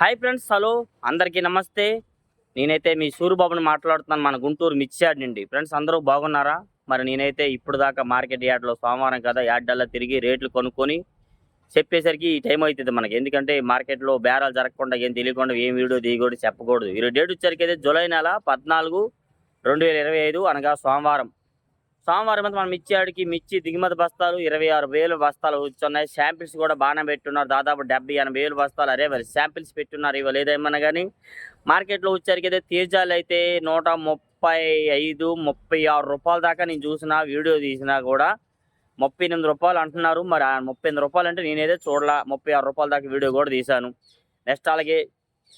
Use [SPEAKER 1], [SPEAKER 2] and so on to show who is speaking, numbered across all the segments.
[SPEAKER 1] Hi friends hello అందరికీ నమస్తే. నేనైతే మీ సూరిబాబుని మాట్లాడుతున్నాను మన గుంటూరు మిర్చి యార్డ్ నుండి. ఫ్రెండ్స్ అందరూ బాగున్నారా? మరి నేనైతే ఇప్పుడు దాకా మార్కెట్ యార్డ్లో సోమవారం కదా యార్డల్లా తిరిగి రేట్లు కొనుక్కొని చెప్పేసరికి ఈ టైం అవుతుంది మనకి. ఎందుకంటే మార్కెట్లో బేరాలు జరగకుండా ఏం తెలియకుండా ఏం వీడియో దిగకూడదు చెప్పకూడదు. ఈరోజు డేట్ వచ్చరికి అయితే జూలై నెల పద్నాలుగు రెండు వేల ఇరవై ఐదు అనగా సోమవారం. సోమవారం మనం మిర్చి మిర్చి దిగుమతి బస్తాలు ఇరవై ఆరు వేలు బస్తాలు వచ్చున్నాయి. శాంపిల్స్ కూడా బాగానే పెట్టున్నారు. దాదాపు డెబ్బై ఎనభై వేలు బస్తాలు అరే మరి శాంపిల్స్ పెట్టున్నారు ఇవాళ ఏదేమన్నా కానీ. మార్కెట్లో వచ్చరికి అయితే తేజాలు అయితే నూట ముప్పై ఐదు ముప్పై ఆరు రూపాయల దాకా నేను చూసిన వీడియో తీసినా కూడా ముప్పై ఎనిమిది రూపాయలు అంటున్నారు. మరి ఆ ముప్పై ఎనిమిది రూపాయలు అంటే నేనైతే చూడలా. ముప్పై ఆరు రూపాయల దాకా వీడియో కూడా తీశాను. నెక్స్ట్ అలాగే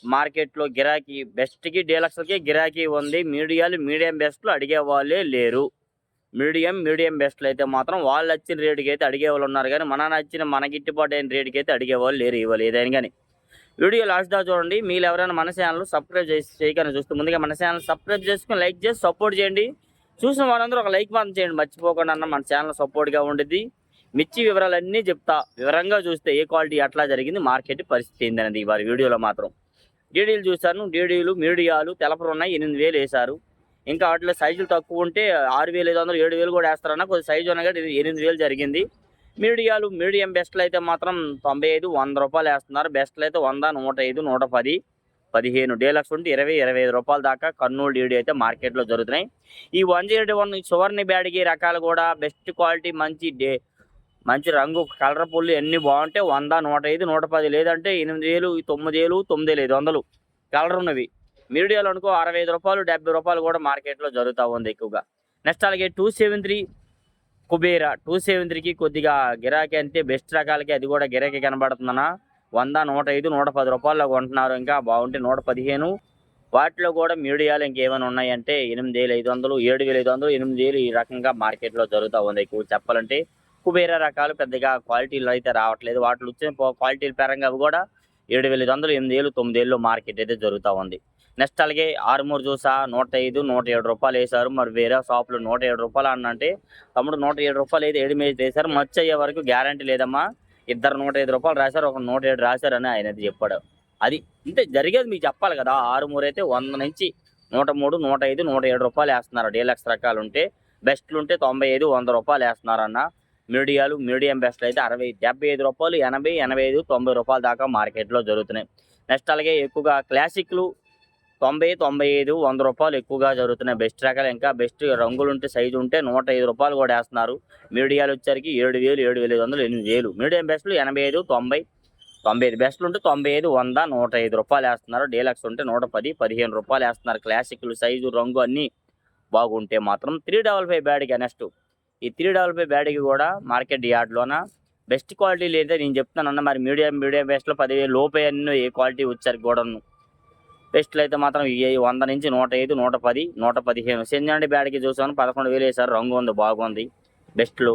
[SPEAKER 1] మార్కెట్లో గిరాకీ బెస్ట్కి డీలక్స్లకి గిరాకీ ఉంది. మీడియాలు మీడియం బెస్ట్లు అడిగే వాళ్ళే లేరు. మీడియం మీడియం బెస్ట్లు అయితే మాత్రం వాళ్ళు వచ్చిన రేటుకి అయితే అడిగే వాళ్ళు ఉన్నారు కానీ మన నచ్చిన మన గిట్టుబాటు అయిన రేటుకి అయితే అడిగే వాళ్ళు లేరు ఇవ్వాలి ఏదైనా కానీ. వీడియో లాస్ట్ దా చూడండి. మీరు ఎవరైనా మన ఛానల్ సబ్స్క్రైబ్ చేసి చేయకని చూస్తే ముందుగా మన ఛానల్ సబ్స్క్రైబ్ చేసుకుని లైక్ చేసి సపోర్ట్ చేయండి. చూసిన వారందరూ ఒక లైక్ మాత్రం చేయండి. మర్చిపోకుండా అన్న మన ఛానల్ సపోర్ట్గా ఉండేది మిర్చి వివరాలన్నీ చెప్తా. వివరంగా చూస్తే ఏ క్వాలిటీ ఎట్లా జరిగింది మార్కెట్ పరిస్థితి ఏందనేది వారి వీడియోలో మాత్రం. డీడీలు చూశాను. డీడీలు మీడియాలు తెలపరు ఉన్నాయి ఎనిమిది వేలు వేశారు. ఇంకా వాటిలో సైజులు తక్కువ ఉంటే ఆరు వేలు ఐదు వందలు ఏడు వేలు కూడా వేస్తారన్న కొద్ది సైజు అనగా ఎనిమిది వేలు జరిగింది. మీడియాలు మీడియం బెస్ట్లు అయితే మాత్రం తొంభై ఐదు వంద రూపాయలు వేస్తున్నారు. బెస్ట్లు అయితే వంద నూట ఐదు నూట పది పదిహేను డీలక్స్ ఉంటే ఇరవై ఇరవై ఐదు రూపాయల దాకా కర్నూలు డీడీ అయితే మార్కెట్లో జరుగుతున్నాయి. ఈ వన్ జీరో వన్ సువర్ణ బ్యాడ్కి రకాలు కూడా బెస్ట్ క్వాలిటీ మంచి డే మంచి రంగు కలర్ పుల్లు అన్నీ బాగుంటాయి వంద నూట ఐదు నూట పది లేదంటే ఎనిమిది వేలు తొమ్మిది వేలు తొమ్మిది వేలు ఐదు వందలు కలర్ ఉన్నవి. మీడియాలో అనుకో అరవై ఐదు రూపాయలు డెబ్బై రూపాయలు కూడా మార్కెట్లో జరుగుతూ ఉంది ఎక్కువగా. నెక్స్ట్ అలాగే two seven three Kubera. Two seven త్రీకి కొద్దిగా గిరాకీ అంతే బెస్ట్ రకాలకి అది కూడా గిరాకీ కనబడుతుందన్నా. వంద నూట ఐదు నూట పది రూపాయల్లో కొంటున్నారు. ఇంకా బాగుంటే నూట పదిహేను. వాటిలో కూడా మీడియాలు ఇంకేమైనా ఉన్నాయంటే ఎనిమిది వేలు ఐదు వందలు ఏడు వేల ఐదు వందలు ఎనిమిది వేలు ఈ రకంగా మార్కెట్లో జరుగుతూ ఉంది ఎక్కువ చెప్పాలంటే. కుబేరా రకాలు పెద్దగా క్వాలిటీలు అయితే రావట్లేదు. వాటిలో వచ్చిన క్వాలిటీల పరంగా అవి కూడా ఏడు వేల ఐదు వందలు ఎనిమిది వేలు తొమ్మిది వేలు మార్కెట్ అయితే జరుగుతూ ఉంది. నెక్స్ట్ అలాగే ఆరుమూరు చూసా నూట ఐదు నూట ఏడు రూపాయలు వేశారు. మరి వేరే షాప్లో నూట ఏడు రూపాయలు అన్నంటే తమ్ముడు నూట ఏడు రూపాయలు అయితే ఏడు మీద వేశారు. మచ్చ అయ్యే వరకు గ్యారంటీ లేదమ్మా. ఇద్దరు నూట ఐదు రూపాయలు రాశారు ఒక నూట ఏడు రాశారని ఆయన అయితే చెప్పాడు. అది అంటే జరిగేది మీకు చెప్పాలి కదా. ఆరుమూరు అయితే వంద నుంచి నూట మూడు నూట ఐదు నూట ఏడు రూపాయలు వేస్తున్నారు. డీలక్స్ రకాలు ఉంటే బెస్ట్లు ఉంటే తొంభై ఐదు వంద రూపాయలు వేస్తున్నారన్న మీడియాలు మీడియం బెస్ట్ అయితే అరవై డెబ్బై ఐదు రూపాయలు ఎనభై ఎనభై ఐదు తొంభై రూపాయల దాకా మార్కెట్లో జరుగుతున్నాయి. నెక్స్ట్ అలాగే ఎక్కువగా క్లాసిక్లు తొంభై తొంభై ఐదు వంద రూపాయలు ఎక్కువగా జరుగుతున్నాయి. బెస్ట్ రకాలు ఇంకా బెస్ట్ రంగులు ఉంటే సైజు ఉంటే నూట ఐదు రూపాయలు కూడా వేస్తున్నారు. మీడియాలు వచ్చరికి ఏడు వేలు ఏడు వేల ఐదు వందలు ఎనిమిది వేలు. మీడియం బెస్ట్లు ఎనభై ఐదు తొంభై తొంభై ఐదు బెస్ట్లు ఉంటే తొంభై ఐదు వంద నూట ఐదు రూపాయలు వేస్తున్నారు. డీలక్స్ ఉంటే నూట పది పదిహేను రూపాయలు వేస్తున్నారు. క్లాసిక్లు సైజు రంగు అన్నీ బాగుంటే మాత్రం త్రీ డబల్ ఫైవ్ బ్యాడ్కి నెక్స్ట్ ఈ త్రీ డబల్ ఫైవ్ బ్యాడ్కి కూడా మార్కెట్ యార్డ్లోన బెస్ట్ క్వాలిటీ లేదా నేను చెప్తున్నాను అన్న మరి మీడియం మీడియం బెస్ట్లో పదివేలు లోపే అన్ని ఏ క్వాలిటీ వచ్చారు కూడాను. బెస్ట్లు అయితే మాత్రం ఈ వంద నుంచి నూట ఐదు నూట పది నూట పదిహేను. సెంజండి బ్యాడ్కి చూసాను పదకొండు వేలు వేసారు రంగు ఉంది బాగుంది. బెస్ట్లు.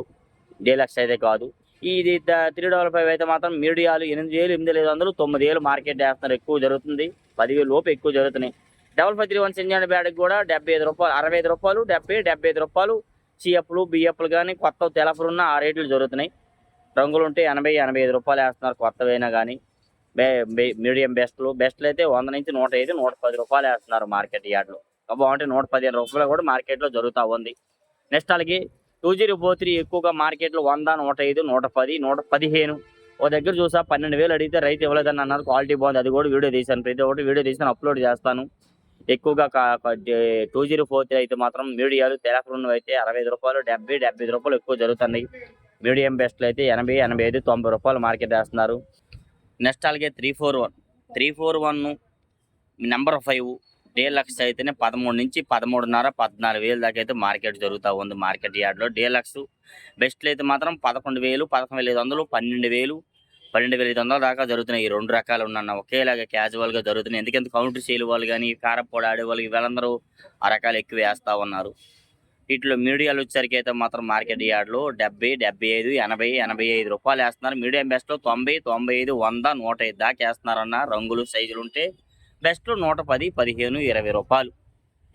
[SPEAKER 1] డీలక్స్ అయితే కాదు. ఇది త్రీ డబల్ ఫైవ్ అయితే మాత్రం మీడియాలు ఎనిమిది వేలు ఎనిమిది ఐదు వందలు తొమ్మిది వేలు మార్కెట్ వేస్తున్నారు. ఎక్కువ జరుగుతుంది. పదివేలు లోపు ఎక్కువ జరుగుతున్నాయి. డబల్ ఫైవ్ త్రీ వన్ సెంజండి బ్యాడ్కి కూడా డెబ్బై ఐదు రూపాయలు అరవై ఐదు రూపాయలు డెబ్బై డెబ్బై ఐదు రూపాయలు సిఎఫ్లు బిఎఫ్లు కానీ కొత్త తెలపలు ఉన్న ఆ రేట్లు జరుగుతున్నాయి. రంగులు ఉంటే ఎనభై ఎనభై ఐదు రూపాయలు వేస్తున్నారు కొత్తవైనా కానీ మీడియం బెస్ట్లు బెస్ట్లు అయితే వంద నుంచి నూట ఐదు నూట పది రూపాయలు వేస్తున్నారు మార్కెట్ యార్డ్లో. బాగుంటే నూట పదిహేను రూపాయలు కూడా మార్కెట్లో జరుగుతూ ఉంది. నెక్స్ట్ అలాగే టూ జీరో ఫోర్ త్రీ ఎక్కువగా మార్కెట్లో వంద నూట ఐదు నూట పది నూట పదిహేను. ఓ దగ్గర చూసా పన్నెండు వేలు అడిగితే రైతు ఇవ్వలేదని అన్నారు. క్వాలిటీ బాగుంది అది కూడా వీడియో తీశాను. ప్రతి ఒక్కటి వీడియో తీసాను అప్లోడ్ చేస్తాను. ఎక్కువగా టూ జీరో ఫోర్ త్రీ అయితే మాత్రం మీడియాలు తెలకలు అయితే అరవై ఐదు రూపాయలు డెబ్బై డెబ్బై రూపాయలు ఎక్కువ జరుగుతున్నాయి. మీడియం బెస్ట్లు అయితే ఎనభై ఎనభై ఐదు తొంభై రూపాయలు మార్కెట్ వేస్తున్నారు. నెక్స్ట్ అలాగే three four one. Three four one number five. Deluxe అయితేనే పదమూడు నుంచి పదమూడున్నర పద్నాలుగు వేలు దాకా అయితే మార్కెట్ జరుగుతూ ఉంది మార్కెట్ యార్డ్లో. డీలక్స్ బెస్ట్లు అయితే మాత్రం పదకొండు వేలు పదకొండు వేల ఐదు వందలు పన్నెండు వేలు పన్నెండు వేల ఐదు వందల దాకా జరుగుతున్నాయి. ఈ రెండు రకాలు ఉన్న ఒకేలాగా క్యాజువల్గా జరుగుతున్నాయి. ఎందుకంటే కౌంటర్ సేల్ వాళ్ళు కానీ కారపొడ ఆడే వాళ్ళు వీళ్ళందరూ ఆ రకాలు ఎక్కువ వేస్తూ ఉన్నారు. వీటిలో మీడియాలు వచ్చేసరికి అయితే మాత్రం మార్కెట్ యార్డ్లో డెబ్బై డెబ్బై ఐదు ఎనభై ఎనభై ఐదు రూపాయలు వేస్తున్నారు. మీడియం బెస్ట్లో తొంభై తొంభై ఐదు వంద నూట ఐదు దాకా వేస్తున్నారన్న రంగులు సైజులు ఉంటే బెస్ట్లో నూట పది పదిహేను ఇరవై రూపాయలు.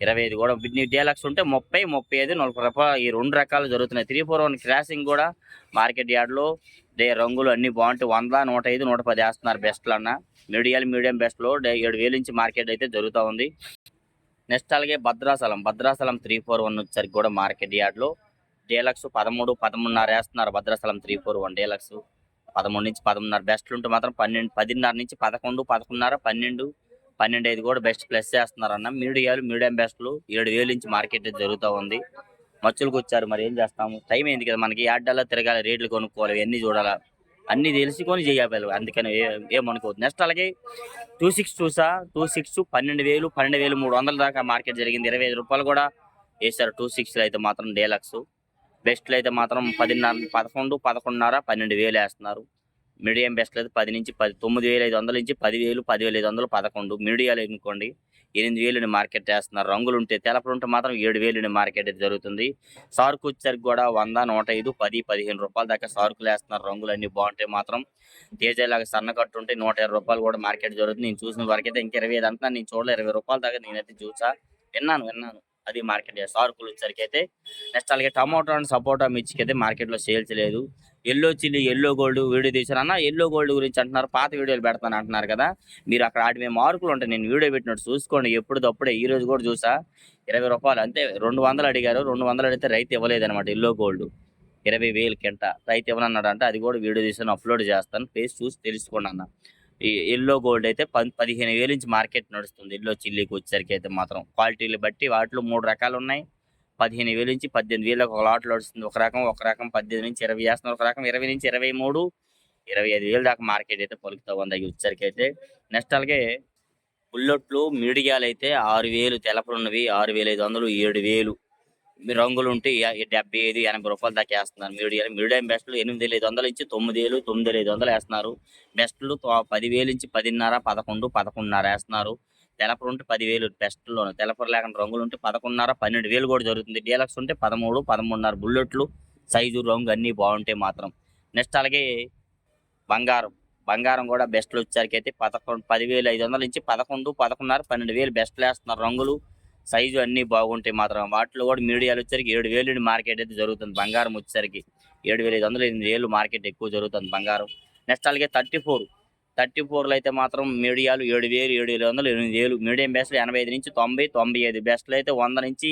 [SPEAKER 1] ఇరవై ఐదు కూడా డీలక్స్ ఉంటే ముప్పై ముప్పై ఐదు నలభై రూపాయలు. ఈ రెండు రకాలు జరుగుతున్నాయి. త్రీ ఫోర్ వన్ క్రాసింగ్ కూడా మార్కెట్ యార్డ్లో డే రంగులు అన్నీ బాగుంటాయి. వంద నూట ఐదు నూట పది వేస్తున్నారు బెస్ట్లు అన్న మీడియాలు మీడియం బెస్ట్లో డే- ఏడు వేలు నుంచి మార్కెట్ అయితే జరుగుతూ ఉంది. నెక్స్ట్ అలాగే Bhadrachalam. Bhadrachalam three four one వచ్చరికి కూడా మార్కెట్ యార్డ్లో. డేలక్స్ పదమూడు పదమూడున్నర వేస్తున్నారు Bhadrachalam three four one deluxe. పదమూడు నుంచి పదమూడున్నర బెస్ట్లు ఉంటే మాత్రం పన్నెండు పదిన్నర నుంచి పదకొండు పదకొండున్నర పన్నెండు పన్నెండు ఐదు కూడా బెస్ట్ ప్లస్ చేస్తున్నారు అన్న. మీడియాలు మీడియం బెస్ట్లు ఏడు వేలు నుంచి మార్కెట్ జరుగుతూ ఉంది. మచ్చులకు వచ్చారు మరి ఏం చేస్తాము? టైం అయింది కదా మనకి యాడ్డాలో తిరగాలి రేట్లు కొనుక్కోవాలి ఇవన్నీ చూడాలి? అన్ని తెలుసుకొని చేయాలి అందుకని ఏమనుకోవద్దు నెక్స్ట్ అలాగే టూ సిక్స్ చూసా. టూ సిక్స్ పన్నెండు వేలు పన్నెండు వేలు మూడు వందల దాకా మార్కెట్ జరిగింది. ఇరవై ఐదు రూపాయలు కూడా వేశారు టూ సిక్స్లో అయితే మాత్రం డేలక్స్ బెస్ట్లో అయితే మాత్రం పదిన్నర పదకొండు పదకొండున్నర పన్నెండు వేలు వేస్తున్నారు. మీడియం బెస్ట్లో అయితే పది నుంచి పది తొమ్మిది వేల ఐదు వందల నుంచి పదివేలు పదివేల ఐదు వందలు పదకొండు. మీడియాలు అనుకోండి ఎనిమిది వేలుని మార్కెట్ చేస్తున్నారు. రంగులు ఉంటే తెలపలు ఉంటే మాత్రం ఏడు వేలుని మార్కెట్ అయితే జరుగుతుంది. సార్కు వచ్చరికి కూడా వంద నూట ఐదు పది పదిహేను రూపాయల దాకా సార్కులు వేస్తున్నారు రంగులు బాగుంటాయి మాత్రం. తేజలాగా సన్న కట్టు ఉంటే నూట ఇరవై రూపాయలు కూడా మార్కెట్ జరుగుతుంది. నేను చూసిన వరకు అయితే ఇంక ఇరవై ఐదు అంతా నేను చూడలే ఇరవై రూపాయల దాకా నేనైతే చూసా. విన్నాను విన్నాను. అది మార్కెట్ సార్కులు వచ్చరికి అయితే నెక్స్ట్ అలాగే టమాటో అండ్ సపోటా మిర్చికి అయితే మార్కెట్లో సేల్స్ లేదు. Yellow chilli yellow gold video తీసాను అన్న ఎల్లో గోల్డ్ గురించి అంటున్నారు పాత వీడియోలు పెడతాను అంటున్నారు కదా. మీరు అక్కడ వాటి మార్కులు ఉంటాయి. నేను వీడియో పెట్టినట్టు చూసుకోండి. ఎప్పుడుదప్పుడే ఈ రోజు కూడా చూసా. ఇరవై రూపాయలు. అంతే రెండు వందలు అడిగారు. రెండు వందలు అడిగితే రైతు ఇవ్వలేదన్నమాట ఎల్లో గోల్డ్. ఇరవై వేలు కింట. రైతు ఇవ్వనన్నాడు అంటే అది కూడా వీడియో తీసాను అప్లోడ్ చేస్తాను. ప్లీజ్ చూసి తెలుసుకోండి అన్న. ఈ ఎల్లో గోల్డ్ అయితే పది పదిహేను వేలు నుంచి మార్కెట్ నడుస్తుంది. ఎల్లో చిల్లీకి వచ్చేసరికి అయితే మాత్రం. క్వాలిటీలు బట్టి వాటిలో మూడు రకాలు ఉన్నాయి. పదిహేను వేలు నుంచి పద్దెనిమిది వేలకు ఒక లాట్లు నడుస్తుంది. ఒక రకం ఒక రకం పద్దెనిమిది నుంచి ఇరవై వేస్తున్నారు. ఒక రకం ఇరవై నుంచి ఇరవై మూడు ఇరవై ఐదు వేలు దాకా మార్కెట్ అయితే పలుకుతా ఉంది. అవి వచ్చేసరికి అయితే నెక్స్ట్ అలాగే బుల్లెట్లు మీడియాలు అయితే ఆరు వేలు తెలపలున్నవి ఆరు వేల ఐదు వందలు ఏడు వేలు. రంగులు ఉంటే డెబ్బై ఐదు ఎనభై రూపాయలు దాకా వేస్తున్నారు. మీడియాలు మీడియం బెస్ట్లు ఎనిమిది వేల ఐదు వందల నుంచి తొమ్మిది వేలు తొమ్మిది వేల ఐదు వందలు వేస్తున్నారు. బెస్ట్లు పదివేలు నుంచి పదిన్నర పదకొండు పదకొండున్నర వేస్తున్నారు. తెలపరు ఉంటే పదివేలు బెస్ట్లో తెలపరు లేకుండా రంగులు ఉంటే పదకొండున్నర పన్నెండు వేలు కూడా జరుగుతుంది. డీలక్స్ ఉంటే పదమూడు పదమూడున్నర బుల్లెట్లు సైజు రంగు అన్నీ బాగుంటాయి మాత్రం. నెక్స్ట్ అలాగే బంగారం. బంగారం కూడా బెస్ట్లు వచ్చేసరికి అయితే పదకొండు పదివేలు ఐదు వందల నుంచి పదకొండు పదకొండున్నర పన్నెండు వేలు బెస్ట్లు వేస్తున్నారు. రంగులు సైజు అన్నీ బాగుంటాయి మాత్రం. వాటిలో కూడా మీడియాలు వచ్చేసరికి ఏడు వేలు మార్కెట్ అయితే జరుగుతుంది బంగారం వచ్చేసరికి. ఏడు వేల ఐదు వందలు ఎనిమిది వేలు మార్కెట్ ఎక్కువ జరుగుతుంది బంగారం. నెక్స్ట్ అలాగే థర్టీ ఫోర్. థర్టీ ఫోర్లో అయితే మాత్రం మీడియాలు ఏడు వేలు ఏడు వేల వందలు ఎనిమిది వేలు మీడియం బెస్ట్లు ఎనభై ఐదు నుంచి తొంభై తొంభై ఐదు బెస్ట్లు అయితే వంద నుంచి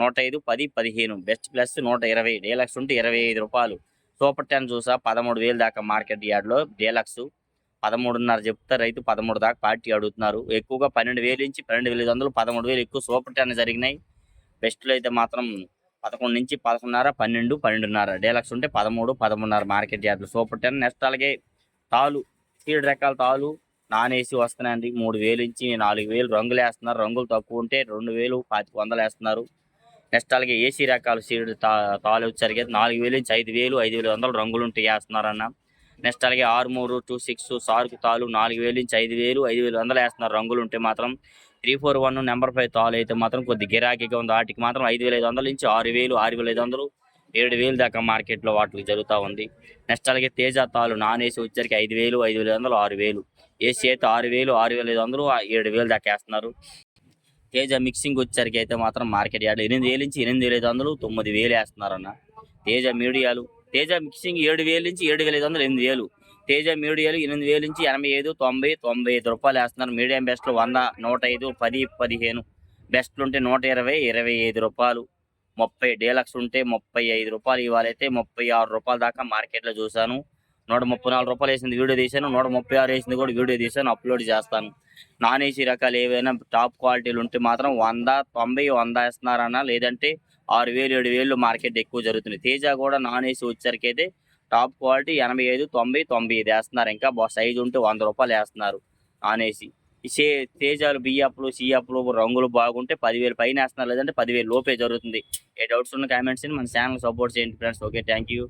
[SPEAKER 1] నూట ఐదు పది పదిహేను. బెస్ట్ ప్లస్ నూట ఇరవై. డీలక్స్ ఉంటే ఇరవై ఐదు రూపాయలు. సూపర్ టెన్ చూసా పదమూడు వేలు దాకా మార్కెట్ యార్డ్లో. డీలక్స్ పదమూడున్నర చెప్తే రైతు పదమూడు దాకా పార్టీ అడుగుతున్నారు. ఎక్కువగా పన్నెండు వేలు నుంచి పన్నెండు వేల ఐదు వందలు పదమూడు వేలు ఎక్కువ సూపర్ టెన్ జరిగినాయి. బెస్ట్లో అయితే మాత్రం పదకొండు నుంచి పదకొండున్నర పన్నెండు పన్నెండున్నర. డీలక్స్ ఉంటే పదమూడు పదమూడున్నర మార్కెట్ యార్డ్లు. సూపర్ టెన్ నెక్స్ట్ అలాగే తాలు. సీడ్ రకాల తాలు నాన్ ఏసీ వస్తున్నాయండి. మూడు వేలు నుంచి నాలుగు వేలు రంగులు వేస్తున్నారు. రంగులు తక్కువ ఉంటే రెండు వేలు పాతిక వందలు వేస్తున్నారు. నెక్స్ట్ అలాగే ఏసీ రకాలు సీడ్ తా తాలు వచ్చరికి నాలుగు వేలు నుంచి ఐదు వేలు ఐదు వేల వందలు రంగులు ఉంటే వేస్తున్నారన్న. నెక్స్ట్ అలాగే ఆరు మూడు టూ సిక్స్ సార్కు తాలు నాలుగు వేలు నుంచి ఐదు వేలు ఐదు వేలు వందలు వేస్తున్నారు. రంగులు ఉంటే మాత్రం three four one number five తాలు అయితే మాత్రం కొద్ది గిరాకీగా ఉంది. వాటికి మాత్రం ఐదు వేల ఐదు వందల నుంచి ఆరు వేలు ఆరు వేల ఐదు వందలు ఏడు వేలు దాకా మార్కెట్లో వాటికి జరుగుతూ ఉంది. నెక్స్ట్ అలాగే తేజ తాలు నాన్ ఏసీ వచ్చరికి ఐదు వేలు ఐదు వేల వందలు ఆరు వేలు ఏసీ అయితే ఆరు వేలు ఆరు వేల ఐదు వందలు ఏడు వేలు దాకా వేస్తున్నారు. తేజ మిక్సింగ్ వచ్చరికి అయితే మాత్రం మార్కెట్ యార్డ్ ఎనిమిది వేలు నుంచి ఎనిమిది వేల ఐదు వందలు తొమ్మిది వేలు వేస్తున్నారన్న. తేజ మీడియాలు తేజ మిక్సింగ్ ఏడు వేలు నుంచి ఏడు వేల ఐదు వందలు ఎనిమిది వేలు. తేజ మీడియాలు ఎనిమిది వేలు నుంచి ఎనభై ఐదు తొంభై తొంభై ఐదు రూపాయలు వేస్తున్నారు. మీడియం బెస్ట్లు వంద నూట ఐదు పది పదిహేను. బెస్ట్లు ఉంటే నూట ఇరవై ఇరవై ఐదు రూపాయలు. ముప్పై డీలక్స్ ఉంటే ముప్పై ఐదు రూపాయలు ఇవ్వాలైతే ముప్పై ఆరు రూపాయల దాకా మార్కెట్లో చూశాను. నూట ముప్పై నాలుగు రూపాయలు వేసింది వీడియో తీశాను. నూట ముప్పై ఆరు వేసింది కూడా వీడియో తీసాను అప్లోడ్ చేస్తాను. నాన్ ఏసీ రకాలు ఏవైనా టాప్ క్వాలిటీలు ఉంటే మాత్రం వంద తొంభై వంద వేస్తున్నారన్నా లేదంటే ఆరు వేలు ఏడు వేలు మార్కెట్ ఎక్కువ జరుగుతుంది. తేజ కూడా నాన్ ఏసీ వచ్చేసరికైతే అయితే టాప్ క్వాలిటీ ఎనభై ఐదు తొంభై తొంభై ఐదు వేస్తున్నారు. ఇంకా సైజు ఉంటే వంద రూపాయలు వేస్తున్నారు నాన్ ఏసీ ఇసే సే తేజాలు బియ్యప్పులు సియ్యప్పులు రంగులు బాగుంటే పదివేలు పైన వేస్తున్నారు. లేదంటే పదివేలు లోపే జరుగుతుంది. ఏ డౌట్స్ ఉన్న కామెంట్స్ మన ఛానల్ సపోర్ట్ చేయండి ఫ్రెండ్స్. Okay thank you.